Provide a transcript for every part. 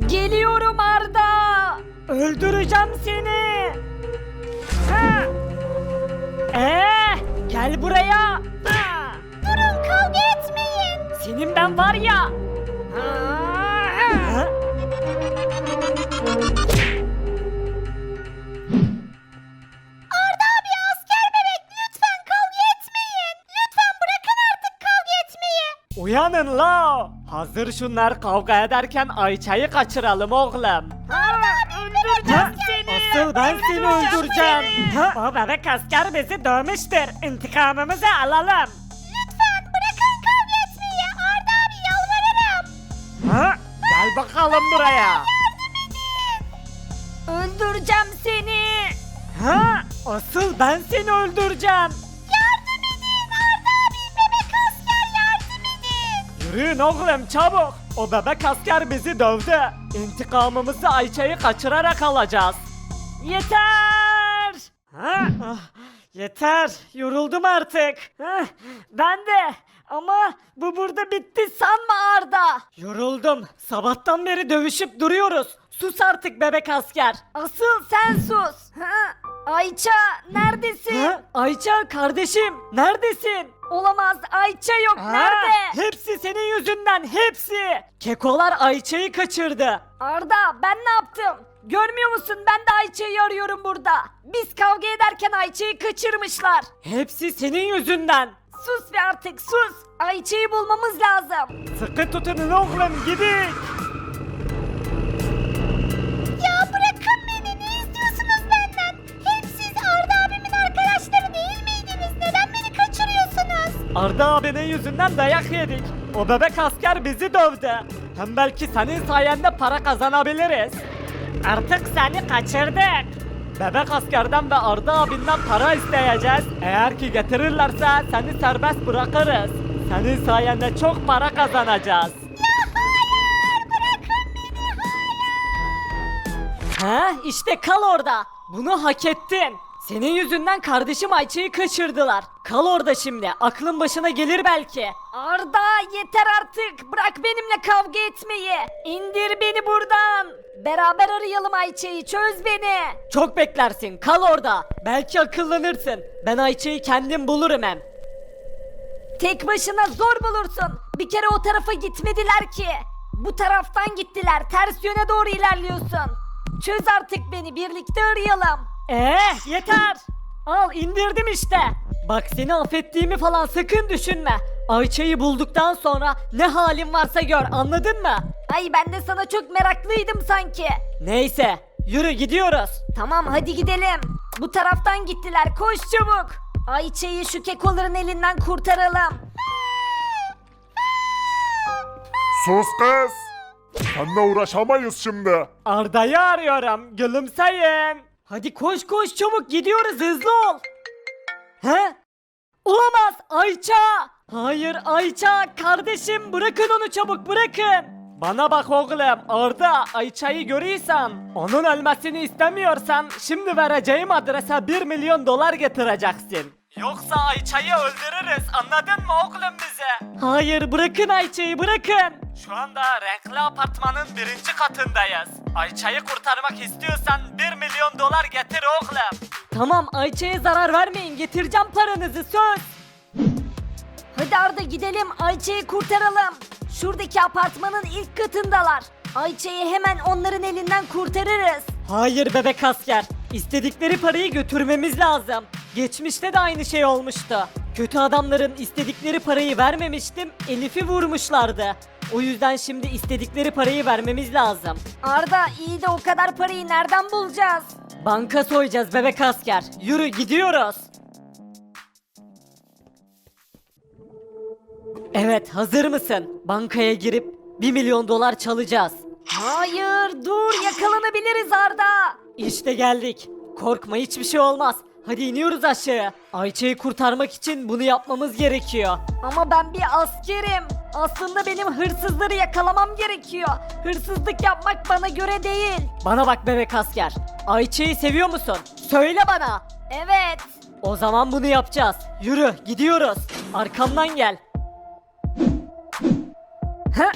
Geliyorum Arda. Öldüreceğim seni. Ha. Ee, gel buraya. Ha. Durun kavga etmeyin. Senin ben var ya. Ha. Arda abi asker bebek lütfen kavga etmeyin. Lütfen bırakın artık kavga etmeyi. Uyanın la. Hazır şunlar kavga ederken Ayça'yı kaçıralım oğlum. Seni. Asıl ben seni öldüreceğim. Ha? O bebek asker bizi dövmüştür. İntikamımızı alalım. Lütfen bırakın kavga etmeyi. Arda abi yalvarırım. Ha? Gel bakalım buraya. Öldüreceğim seni. Ha? Asıl ben seni öldüreceğim. Yürüyün oğlum çabuk. O bebek asker bizi dövdü. İntikamımızı Ayça'yı kaçırarak alacağız. Yeter! Ha? ah, yeter. Yoruldum artık. Hah, ben de. Ama bu burada bitti sanma Arda. Yoruldum. Sabahtan beri dövüşüp duruyoruz. Sus artık bebek asker. Asıl sen sus. Ha, Ayça neredesin? Ha? Ayça kardeşim neredesin? Olamaz Ayça yok Ha, nerede? Hepsi senin yüzünden hepsi. Kekolar Ayça'yı kaçırdı. Arda ben ne yaptım? Görmüyor musun ben de Ayça'yı arıyorum burada. Biz kavga ederken Ayça'yı kaçırmışlar. Hepsi senin yüzünden. Sus be artık sus. Ayça'yı bulmamız lazım. Sıkı tutunun oğlum gidin. Arda abinin yüzünden dayak yedik. O bebek asker bizi dövdü. Hem belki senin sayende para kazanabiliriz. Artık seni kaçırdık. Bebek askerden ve Arda abinden para isteyeceğiz. Eğer ki getirirlerse seni serbest bırakırız. Senin sayende çok para kazanacağız. Ha işte kal orada. Bunu hak ettin. Senin yüzünden kardeşim Ayça'yı kaçırdılar. Kal orada şimdi. Aklın başına gelir belki. Arda yeter artık. Bırak benimle kavga etmeyi. İndir beni buradan. Beraber arayalım Ayça'yı. Çöz beni. Çok beklersin. Kal orada. Belki akıllanırsın. Ben Ayça'yı kendim bulurum hem. Tek başına zor bulursun. Bir kere o tarafa gitmediler ki. Bu taraftan gittiler. Ters yöne doğru ilerliyorsun. Çöz artık beni. Birlikte arayalım. Eh yeter. Al indirdim işte. Bak seni affettiğimi falan sakın düşünme. Ayça'yı bulduktan sonra ne halin varsa gör anladın mı? Ay ben de sana çok meraklıydım sanki. Neyse yürü gidiyoruz. Tamam hadi gidelim. Bu taraftan gittiler. Koş çabuk. Ayça'yı şu kekoların elinden kurtaralım. Sus kız. Seninle uğraşamayız şimdi. Arda'yı arıyorum. Gülümseyin. Hadi koş koş çabuk gidiyoruz hızlı ol. He? Olamaz Ayça. Hayır Ayça kardeşim bırakın onu çabuk bırakın. Bana bak oğlum Arda Ayça'yı görüyorsan onun ölmesini istemiyorsan şimdi vereceğim adrese 1 milyon dolar getireceksin. Yoksa Ayça'yı öldürürüz anladın mı oğlum bize? Hayır bırakın Ayça'yı bırakın. Şu anda renkli apartmanın birinci katındayız. Ayça'yı kurtarmak istiyorsan 1 milyon dolar getir oğlum. Tamam Ayça'ya zarar vermeyin getireceğim paranızı söz. Hadi Arda gidelim Ayça'yı kurtaralım. Şuradaki apartmanın ilk katındalar. Ayça'yı hemen onların elinden kurtarırız. Hayır bebek asker. İstedikleri parayı götürmemiz lazım. Geçmişte de aynı şey olmuştu. Kötü adamların istedikleri parayı vermemiştim, Elif'i vurmuşlardı. O yüzden şimdi istedikleri parayı vermemiz lazım. Arda iyi de o kadar parayı nereden bulacağız? Banka soyacağız bebek asker. Yürü gidiyoruz. Evet hazır mısın? Bankaya girip 1 milyon dolar çalacağız. Hayır dur yakalanabiliriz Arda. İşte geldik. Korkma hiçbir şey olmaz. Hadi iniyoruz aşağıya. Ayça'yı kurtarmak için bunu yapmamız gerekiyor. Ama ben bir askerim. Aslında benim hırsızları yakalamam gerekiyor. Hırsızlık yapmak bana göre değil. Bana bak bebek asker. Ayça'yı seviyor musun? Söyle bana. Evet. O zaman bunu yapacağız. Yürü gidiyoruz. Arkamdan gel. Hı.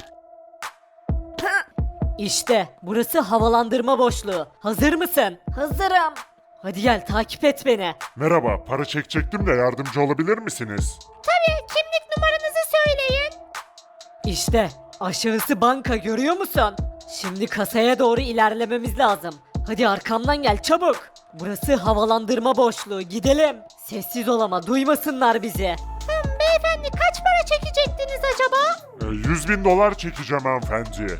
İşte burası havalandırma boşluğu. Hazır mısın? Hazırım. Hadi gel takip et beni. Merhaba, para çekecektim de yardımcı olabilir misiniz? Tabii kimlik numaranızı söyleyin. İşte aşağısı banka görüyor musun? Şimdi kasaya doğru ilerlememiz lazım. Hadi arkamdan gel çabuk. Burası havalandırma boşluğu gidelim. Sessiz ol ama duymasınlar bizi. beyefendi kaç para çekecektiniz acaba? Ee, 100 bin dolar çekeceğim hanımefendi.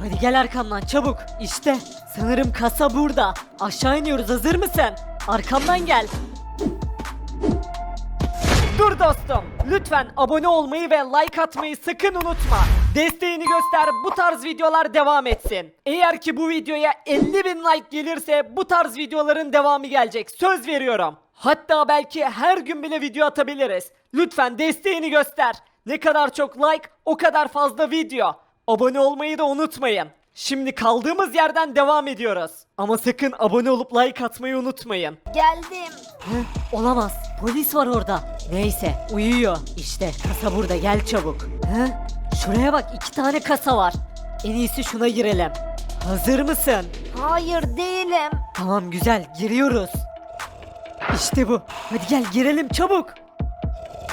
Hadi gel arkamdan çabuk. İşte sanırım kasa burada. Aşağı iniyoruz hazır mısın? Arkamdan gel. Dur dostum. Lütfen abone olmayı ve like atmayı sakın unutma. Desteğini göster bu tarz videolar devam etsin. Eğer ki bu videoya 50 bin like gelirse bu tarz videoların devamı gelecek. Söz veriyorum. Hatta belki her gün bile video atabiliriz. Lütfen desteğini göster. Ne kadar çok like o kadar fazla video. Abone olmayı da unutmayın. Şimdi kaldığımız yerden devam ediyoruz. Ama sakın abone olup like atmayı unutmayın. Geldim. Hı, olamaz. Polis var orada. Neyse uyuyor. İşte kasa burada gel çabuk. Hı? Şuraya bak iki tane kasa var. En iyisi şuna girelim. Hazır mısın? Hayır değilim. Tamam güzel giriyoruz. İşte bu. Hadi gel girelim çabuk.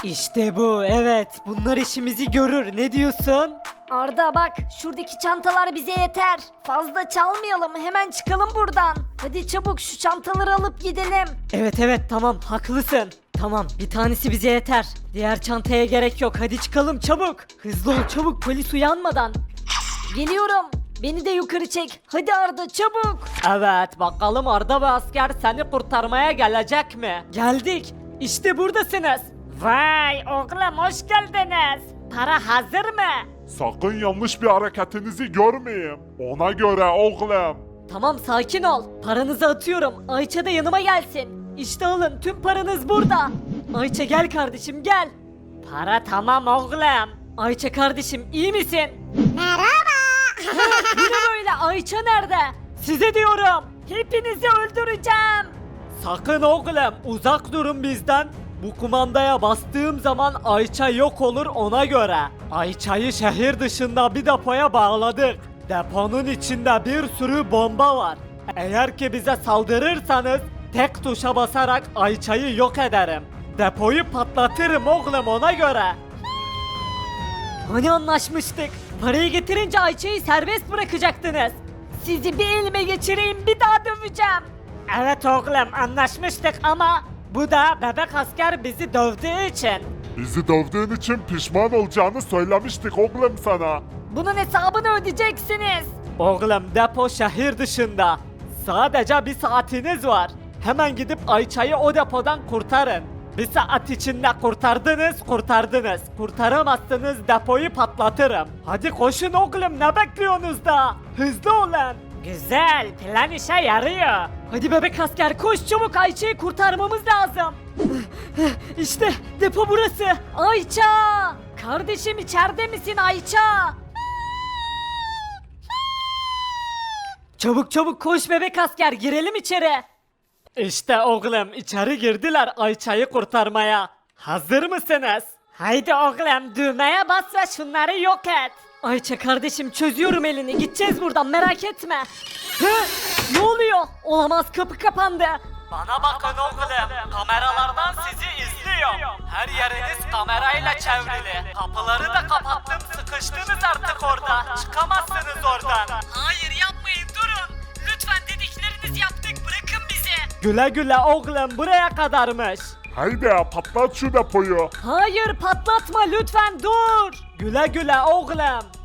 İşte bu evet bunlar işimizi görür ne diyorsun? Arda bak şuradaki çantalar bize yeter. Fazla çalmayalım hemen çıkalım buradan. Hadi çabuk şu çantaları alıp gidelim. Evet evet tamam haklısın. Tamam bir tanesi bize yeter. Diğer çantaya gerek yok hadi çıkalım çabuk. Hızlı ol çabuk polis uyanmadan. Geliyorum. Beni de yukarı çek. Hadi Arda çabuk. Evet bakalım Arda ve asker seni kurtarmaya gelecek mi? Geldik. İşte buradasınız. Vay oğlum hoş geldiniz. Para hazır mı? Sakın yanlış bir hareketinizi görmeyeyim. Ona göre oğlum. Tamam sakin ol. Paranızı atıyorum. Ayça da yanıma gelsin. İşte alın tüm paranız burada. Ayça gel kardeşim gel. Para tamam oğlum. Ayça kardeşim iyi misin? Merhaba. Bu ne böyle Ayça nerede? Size diyorum. Hepinizi öldüreceğim. Sakın oğlum uzak durun bizden. Bu kumandaya bastığım zaman Ayça yok olur ona göre. Ayça'yı şehir dışında bir depoya bağladık. Deponun içinde bir sürü bomba var. Eğer ki bize saldırırsanız tek tuşa basarak Ayça'yı yok ederim. Depoyu patlatırım oğlum ona göre. Hani anlaşmıştık? Parayı getirince Ayça'yı serbest bırakacaktınız. Sizi bir elime geçireyim bir daha döveceğim. Evet oğlum anlaşmıştık ama bu da bebek asker bizi dövdüğü için. Bizi dövdüğün için pişman olacağını söylemiştik oğlum sana. Bunun hesabını ödeyeceksiniz. Oğlum depo şehir dışında. Sadece bir saatiniz var. Hemen gidip Ayça'yı o depodan kurtarın. Bir saat içinde kurtardınız, kurtardınız. Kurtaramazsınız depoyu patlatırım. Hadi koşun oğlum ne bekliyorsunuz da? Hızlı olun. Güzel, plan işe yarıyor. Hadi bebek asker koş çabuk Ayça'yı kurtarmamız lazım. işte depo burası. Ayça! Kardeşim içeride misin Ayça? Çabuk çabuk koş bebek asker girelim içeri. İşte oğlum içeri girdiler Ayça'yı kurtarmaya. Hazır mısınız? Haydi oğlum düğmeye bas ve şunları yok et. Ayça kardeşim çözüyorum elini gideceğiz buradan merak etme. Hı? Ne oluyor? Olamaz kapı kapandı. Bana bakın oğlum kameralardan sizi izliyor. Her yeriniz kamerayla çevrili. Kapıları da kapattım sıkıştınız artık orada. Çıkamazsınız oradan. Hayır yapmayın durun. Lütfen dediklerinizi yaptık bırakın bizi. Güle güle oğlum buraya kadarmış. Haydi patlat şu depoyu. Hayır patlatma lütfen dur. Güle güle oğlum.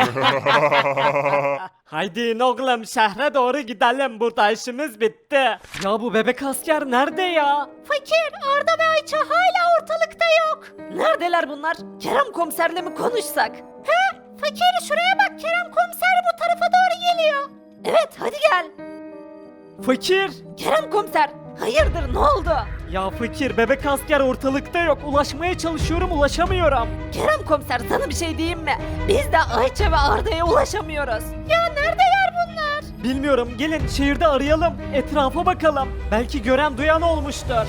Haydi oğlum şehre doğru gidelim burada işimiz bitti. Ya bu bebek asker nerede ya? Fakir, Arda ve Ayça hala ortalıkta yok. Neredeler bunlar? Kerem komiserle mi konuşsak? He? Fakir şuraya bak Kerem komiser bu tarafa doğru geliyor. Evet hadi gel. Fakir. Kerem komiser, hayırdır ne oldu? Ya fakir bebek asker ortalıkta yok. Ulaşmaya çalışıyorum ulaşamıyorum. Kerem komiser sana bir şey diyeyim mi? Biz de Ayça ve Arda'ya ulaşamıyoruz. Ya neredeler bunlar? Bilmiyorum gelin şehirde arayalım. Etrafa bakalım. Belki gören duyan olmuştur.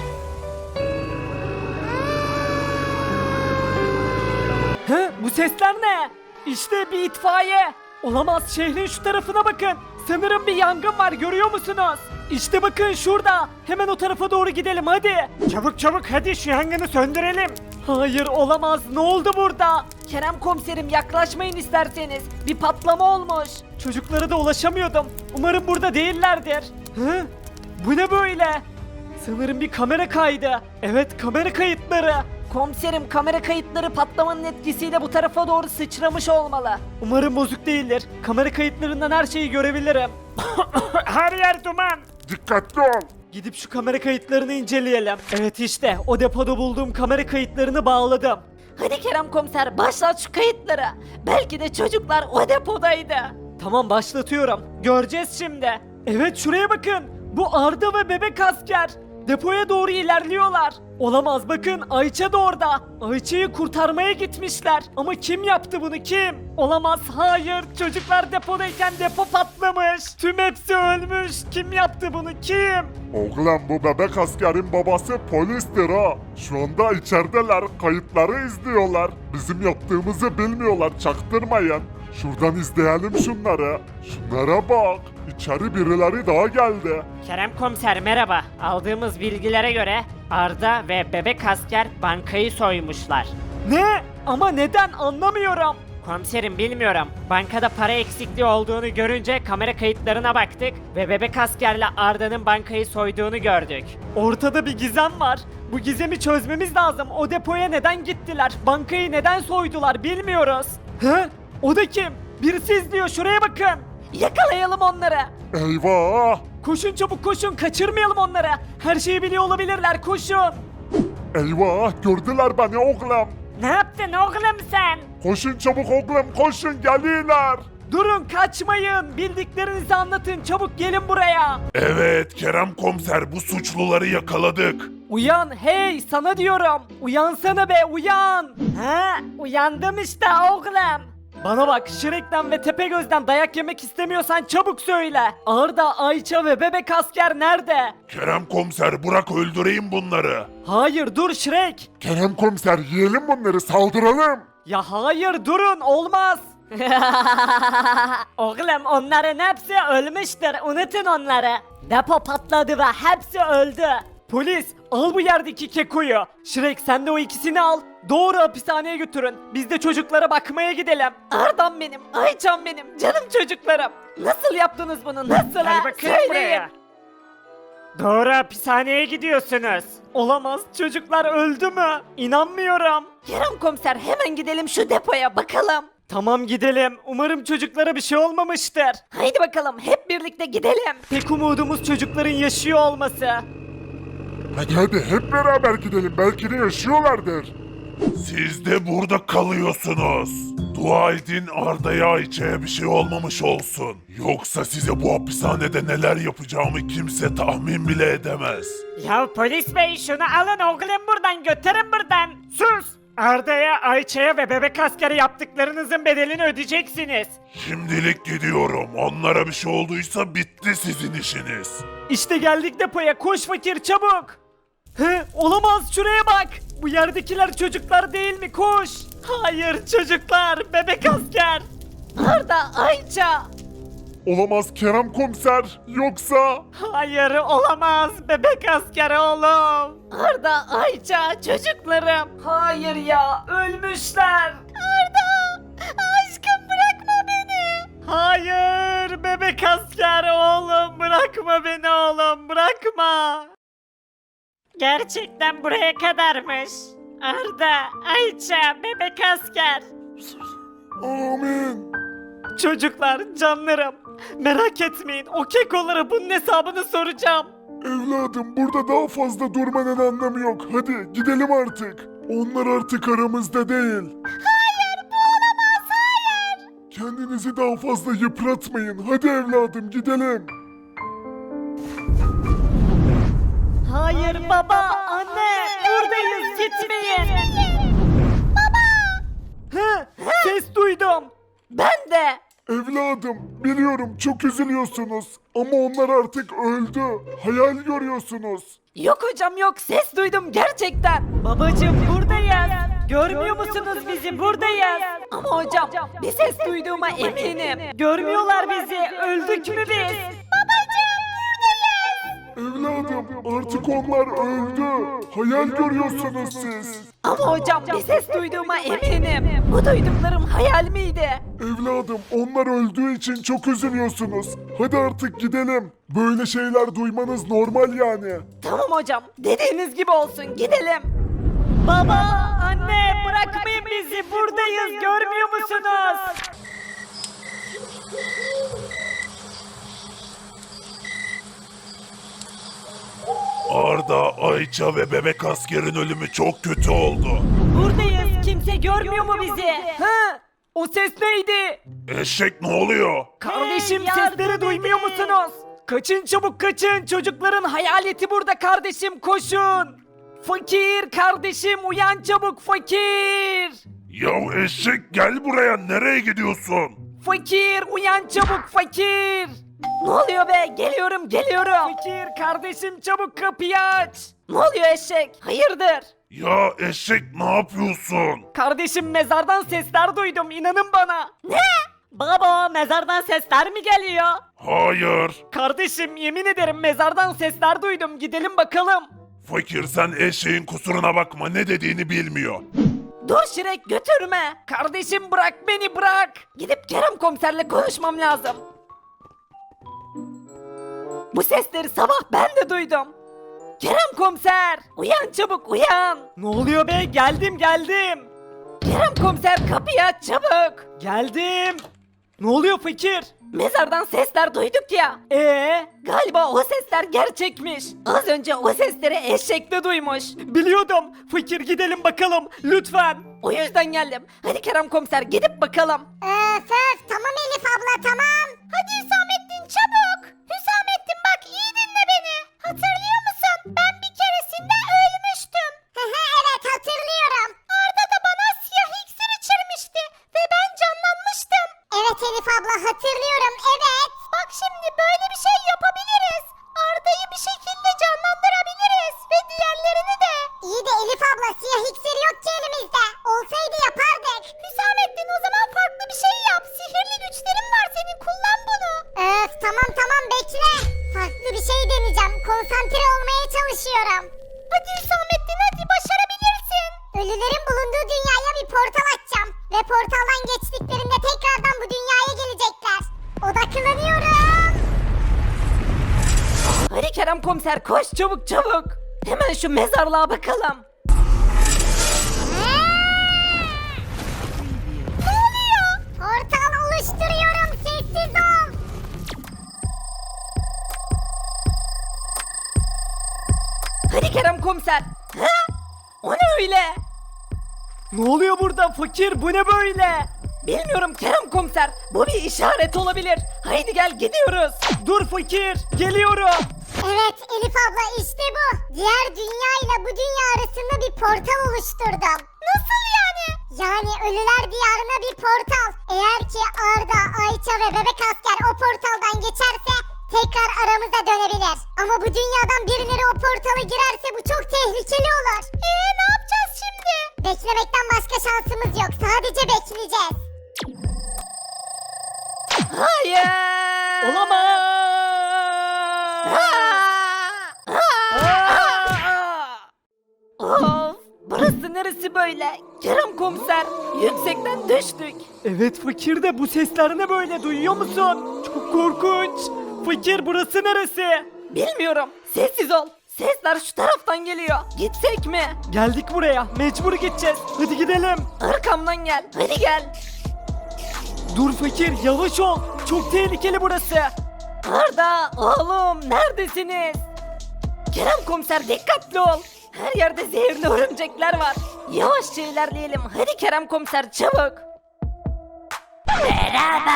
He, bu sesler ne? İşte bir itfaiye. Olamaz şehrin şu tarafına bakın. Sanırım bir yangın var görüyor musunuz? İşte bakın şurada. Hemen o tarafa doğru gidelim hadi. Çabuk çabuk hadi şu yangını söndürelim. Hayır olamaz ne oldu burada? Kerem komiserim yaklaşmayın isterseniz. Bir patlama olmuş. Çocuklara da ulaşamıyordum. Umarım burada değillerdir. Hı? Bu ne böyle? Sanırım bir kamera kaydı. Evet kamera kayıtları. Komiserim kamera kayıtları patlamanın etkisiyle bu tarafa doğru sıçramış olmalı. Umarım bozuk değildir. Kamera kayıtlarından her şeyi görebilirim. her yer duman. Dikkatli ol. Gidip şu kamera kayıtlarını inceleyelim. Evet işte o depoda bulduğum kamera kayıtlarını bağladım. Hadi Kerem komiser başlat şu kayıtları. Belki de çocuklar o depodaydı. Tamam başlatıyorum. Göreceğiz şimdi. Evet şuraya bakın. Bu Arda ve bebek asker. Depoya doğru ilerliyorlar. Olamaz bakın Ayça da orada. Ayça'yı kurtarmaya gitmişler. Ama kim yaptı bunu kim? Olamaz hayır çocuklar depodayken depo patlamış. Tüm hepsi ölmüş. Kim yaptı bunu kim? Oğlum bu bebek askerin babası polistir ha. Şu anda içerideler, kayıtları izliyorlar. Bizim yaptığımızı bilmiyorlar, çaktırmayın. Şuradan izleyelim şunları. Şunlara bak. İçeri birileri daha geldi. Kerem komiser merhaba. Aldığımız bilgilere göre Arda ve bebek asker bankayı soymuşlar. Ne? Ama neden anlamıyorum. Komiserim bilmiyorum. Bankada para eksikliği olduğunu görünce kamera kayıtlarına baktık ve bebek askerle Arda'nın bankayı soyduğunu gördük. Ortada bir gizem var. Bu gizemi çözmemiz lazım. O depoya neden gittiler? Bankayı neden soydular bilmiyoruz. He? O da kim? Birisi izliyor şuraya bakın. Yakalayalım onları. Eyvah! Koşun çabuk koşun kaçırmayalım onları. Her şeyi biliyor olabilirler koşun. Eyvah! Gördüler beni oğlum. Ne yaptın oğlum sen? Koşun çabuk oğlum, koşun geliyorlar. Durun kaçmayın. Bildiklerinizi anlatın çabuk gelin buraya. Evet Kerem komiser bu suçluları yakaladık. Uyan hey sana diyorum. Uyansana be uyan. Ha, uyandım işte oğlum. Bana bak Şirek'ten ve Tepegöz'den dayak yemek istemiyorsan çabuk söyle. Arda, Ayça ve bebek asker nerede? Kerem komiser bırak öldüreyim bunları. Hayır dur Şirek. Kerem komiser yiyelim bunları, saldıralım. Ya hayır durun olmaz. Oğlum onların hepsi ölmüştür. Unutun onları. Depo patladı ve hepsi öldü. Polis al bu yerdeki kekoyu. Şirek sen de o ikisini al. Doğru hapishaneye götürün. Biz de çocuklara bakmaya gidelim. Ardam benim, Ayçam benim, canım çocuklarım. Nasıl yaptınız bunu? Nasıl ha? Gel bakayım Söyleyin. buraya. Doğru hapishaneye gidiyorsunuz. Olamaz çocuklar öldü mü? İnanmıyorum. Kerem komiser hemen gidelim şu depoya bakalım. Tamam gidelim. Umarım çocuklara bir şey olmamıştır. Haydi bakalım hep birlikte gidelim. Tek umudumuz çocukların yaşıyor olması. Hadi hadi hep beraber gidelim, belki de yaşıyorlardır. Siz de burada kalıyorsunuz. Dua edin Arda'ya Ayça'ya bir şey olmamış olsun. Yoksa size bu hapishanede neler yapacağımı kimse tahmin bile edemez. Ya polis bey şunu alın oğlum buradan götürün buradan. Sus! Arda'ya, Ayça'ya ve bebek askeri yaptıklarınızın bedelini ödeyeceksiniz. Şimdilik gidiyorum. Onlara bir şey olduysa bitti sizin işiniz. İşte geldik depoya. Koş fakir çabuk. He, olamaz şuraya bak. Bu yerdekiler çocuklar değil mi? Koş. Hayır çocuklar. Bebek asker. Arda, Ayça. Olamaz Kerem komiser, yoksa... Hayır olamaz. Bebek asker oğlum. Arda, Ayça, çocuklarım. Hayır ya ölmüşler. Arda, aşkım bırakma beni. Hayır bebek asker oğlum bırakma beni oğlum bırakma. Gerçekten buraya kadarmış. Arda, Ayça, bebek asker. Amin. Çocuklar canlarım merak etmeyin o kekolara bunun hesabını soracağım. Evladım burada daha fazla durmanın anlamı yok. Hadi gidelim artık. Onlar artık aramızda değil. Hayır, bu olamaz, hayır. Kendinizi daha fazla yıpratmayın. Hadi evladım gidelim. Hayır baba anne buradayız gitmeyin. Baba. Hı, ses duydum. Ben de. Evladım biliyorum çok üzülüyorsunuz ama onlar artık öldü. Hayal görüyorsunuz. Yok hocam yok ses duydum gerçekten. Babacım buradayız. Görmüyor musunuz bizi buradayız. Ama hocam bir ses duyduğuma eminim. Görmüyorlar bizi. Öldük mü biz? Evladım artık onlar öldü. Hayal görüyorsunuz siz. Ama hocam bir ses duyduğuma eminim. Bu duyduklarım hayal miydi? Evladım onlar öldüğü için çok üzülüyorsunuz. Hadi artık gidelim. Böyle şeyler duymanız normal yani. Tamam hocam dediğiniz gibi olsun gidelim. Baba, anne bırakmayın bizi. Buradayız. Görmüyor musunuz? Arda, Ayça ve bebek askerin ölümü çok kötü oldu. Buradayız. Kimse görmüyor mu bizi? Ha? O ses neydi? Eşek ne oluyor? Kardeşim Hey, yardım sesleri duymuyor edin. musunuz? Kaçın çabuk kaçın. Çocukların hayaleti burada kardeşim koşun. Fakir kardeşim uyan çabuk fakir. Ya eşek gel buraya nereye gidiyorsun? Fakir uyan çabuk fakir. Ne oluyor be? Geliyorum geliyorum. Fakir kardeşim çabuk kapıyı aç. Ne oluyor eşek? Hayırdır? Ya eşek ne yapıyorsun? Kardeşim mezardan sesler duydum inanın bana. Ne? Baba mezardan sesler mi geliyor? Hayır. Kardeşim yemin ederim mezardan sesler duydum gidelim bakalım. Fakir sen eşeğin kusuruna bakma ne dediğini bilmiyor. Dur Şirek götürme. Kardeşim bırak beni bırak. Gidip Kerem komiserle konuşmam lazım. Bu sesleri sabah ben de duydum. Kerem komiser uyan çabuk uyan. Ne oluyor be geldim geldim. Kerem komiser kapıyı aç çabuk. Geldim. Ne oluyor fakir? Mezardan sesler duyduk ya. Ee, Galiba o sesler gerçekmiş. Az önce o sesleri eşek de duymuş. biliyordum. Fakir gidelim bakalım lütfen. O yüzden geldim. Hadi Kerem komiser gidip bakalım. Öf öf tamam Elif abla tamam. Hadi Hüsamettin çabuk. Komiser koş çabuk çabuk. Hemen şu mezarlığa bakalım. Ne oluyor? Portal oluşturuyorum sessiz ol. Hadi Kerem komiser. Ha? O ne öyle? Ne oluyor burada fakir bu ne böyle? Bilmiyorum Kerem komiser. Bu bir işaret olabilir. Haydi gel gidiyoruz. Dur fakir geliyorum. Evet Elif abla işte bu. Diğer dünya ile bu dünya arasında bir portal oluşturdum. Nasıl yani? Yani ölüler diyarına bir portal. Eğer ki Arda, Ayça ve bebek asker o portaldan geçerse tekrar aramıza dönebilir. Ama bu dünyadan birileri o portala girerse bu çok tehlikeli olur. Eee ne yapacağız şimdi? Beklemekten başka şansımız yok. Sadece bekleyeceğiz. Hayır. Olamaz. Neresi böyle? Kerem komiser, yüksekten düştük. Evet fakir de bu sesler ne böyle duyuyor musun? Çok korkunç. Fakir burası neresi? Bilmiyorum, sessiz ol. Sesler şu taraftan geliyor. Gitsek mi? Geldik buraya mecbur gideceğiz. Hadi gidelim. Arkamdan gel, hadi gel. Dur fakir yavaş ol. Çok tehlikeli burası. Arda, oğlum neredesiniz? Kerem komiser dikkatli ol. Her yerde zehirli örümcekler var. Yavaşça ilerleyelim. Hadi Kerem komiser çabuk. Merhaba.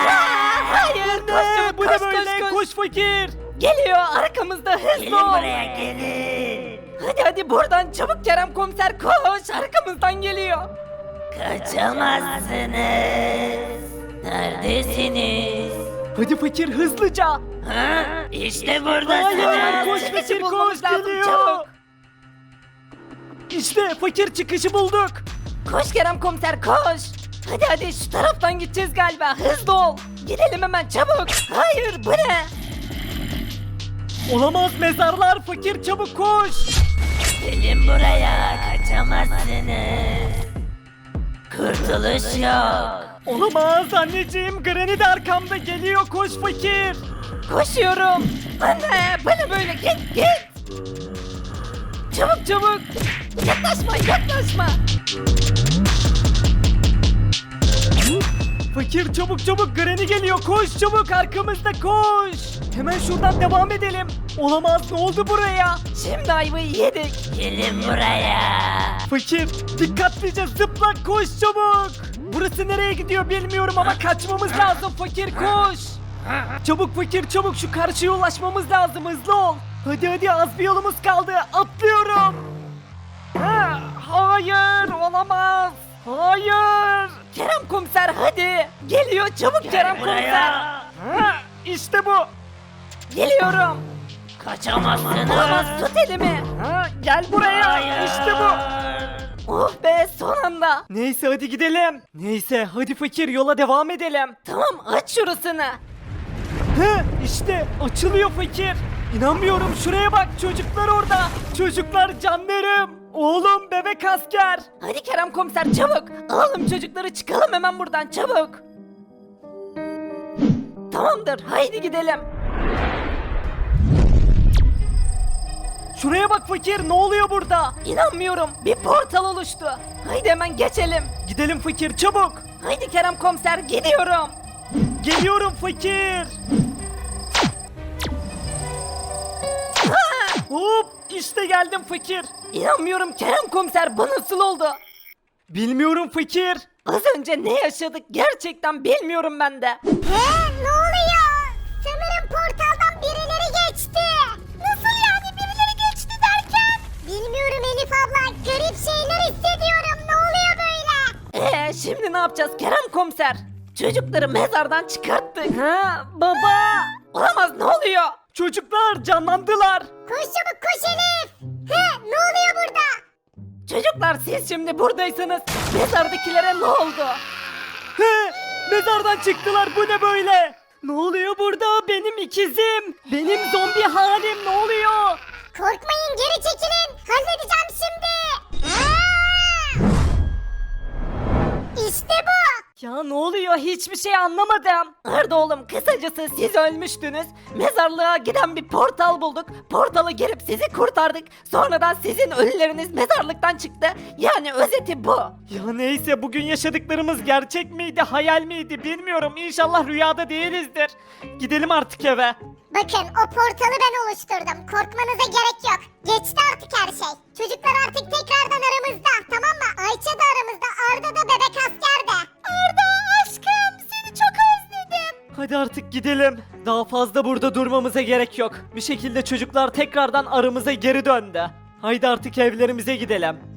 Hayır, koş, çabuk, bu koş, koş, böyle koş. koş fakir. Geliyor arkamızda hızlı gelin buraya gelin. Hadi hadi buradan çabuk Kerem komiser koş arkamızdan geliyor. Kaçamazsınız. Neredesiniz? Hadi fakir hızlıca. Ha? İşte Hayır buradasınız. koş Çıkışı fakir koş geliyor. çabuk. İşte fakir çıkışı bulduk. Koş Kerem komiser koş. Hadi hadi şu taraftan gideceğiz galiba. Hızlı ol. Gidelim hemen çabuk. Hayır bu ne? Olamaz mezarlar fakir çabuk koş. Gelin buraya kaçamazsınız. Kurtuluş yok. Olamaz anneciğim Granny de arkamda geliyor koş fakir. Koşuyorum. Anne bana böyle git git. Çabuk çabuk. Yaklaşma yaklaşma. Fakir çabuk çabuk Granny geliyor koş çabuk arkamızda koş. Hemen şuradan devam edelim. Olamaz ne oldu buraya? Şimdi ayvayı yedik. Gelin buraya. Fakir dikkatlice zıpla koş çabuk. Burası nereye gidiyor bilmiyorum ama kaçmamız lazım fakir koş. Çabuk fakir çabuk şu karşıya ulaşmamız lazım hızlı ol. Hadi hadi az bir yolumuz kaldı atlıyorum. Ha, hayır olamaz. Hayır. Kerem komiser hadi. Geliyor çabuk Kerem komiser. Ha, işte bu. Geliyorum. Kaçamazsınız. Olamaz tut elimi. Ha, gel buraya. İşte bu. Oh be son anda. Neyse hadi gidelim. Neyse hadi fakir yola devam edelim. Tamam aç şurasını. He işte açılıyor fakir. İnanmıyorum şuraya bak çocuklar orada. Çocuklar canlarım. Oğlum bebek asker. Hadi Kerem komiser çabuk. Alalım çocukları çıkalım hemen buradan çabuk. Tamamdır haydi gidelim. Şuraya bak fakir ne oluyor burada? İnanmıyorum bir portal oluştu. Haydi hemen geçelim. Gidelim fakir çabuk. Haydi Kerem komiser gidiyorum. Geliyorum fakir. Hop işte geldim fakir. İnanmıyorum Kerem komiser bu nasıl oldu? Bilmiyorum fakir. Az önce ne yaşadık gerçekten bilmiyorum ben de. He ne oluyor? Sanırım portaldan birileri geçti. Nasıl yani birileri geçti derken? Bilmiyorum Elif abla. Garip şeyler hissediyorum. Ne oluyor böyle? Ee şimdi ne yapacağız Kerem komiser? Çocukları mezardan çıkarttık. Ha baba. Olamaz ne oluyor? Çocuklar canlandılar. Koş çabuk koş Elif. He ne oluyor burada? Çocuklar siz şimdi buradaysanız mezardakilere ne oldu? He, mezardan çıktılar bu ne böyle? Ne oluyor burada? Benim ikizim. Benim zombi halim ne oluyor? Korkmayın geri çekilin. Hiçbir şey anlamadım. Arda oğlum kısacası siz ölmüştünüz. Mezarlığa giden bir portal bulduk. Portala girip sizi kurtardık. Sonradan sizin ölüleriniz mezarlıktan çıktı. Yani özeti bu. Ya neyse bugün yaşadıklarımız gerçek miydi, hayal miydi bilmiyorum. İnşallah rüyada değilizdir. Gidelim artık eve. Bakın o portalı ben oluşturdum. Korkmanıza gerek yok. Geçti artık her şey. Çocuklar artık tekrardan aramızda. Tamam mı? Ayça da aramızda. Arda da bebek asker de. Arda aşkım seni çok özledim. Hadi artık gidelim. Daha fazla burada durmamıza gerek yok. Bir şekilde çocuklar tekrardan aramıza geri döndü. Haydi artık evlerimize gidelim.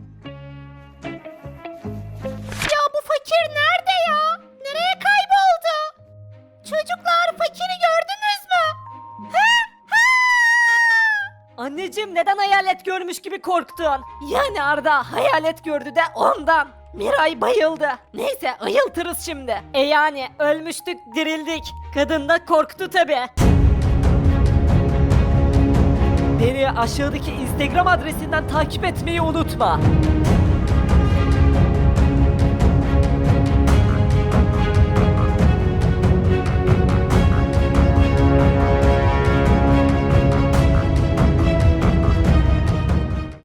Hayalet görmüş gibi korktun? Yani Arda hayalet gördü de ondan. Miray bayıldı. Neyse ayıltırız şimdi. E yani ölmüştük dirildik. Kadın da korktu tabi. Beni aşağıdaki Instagram adresinden takip etmeyi unutma.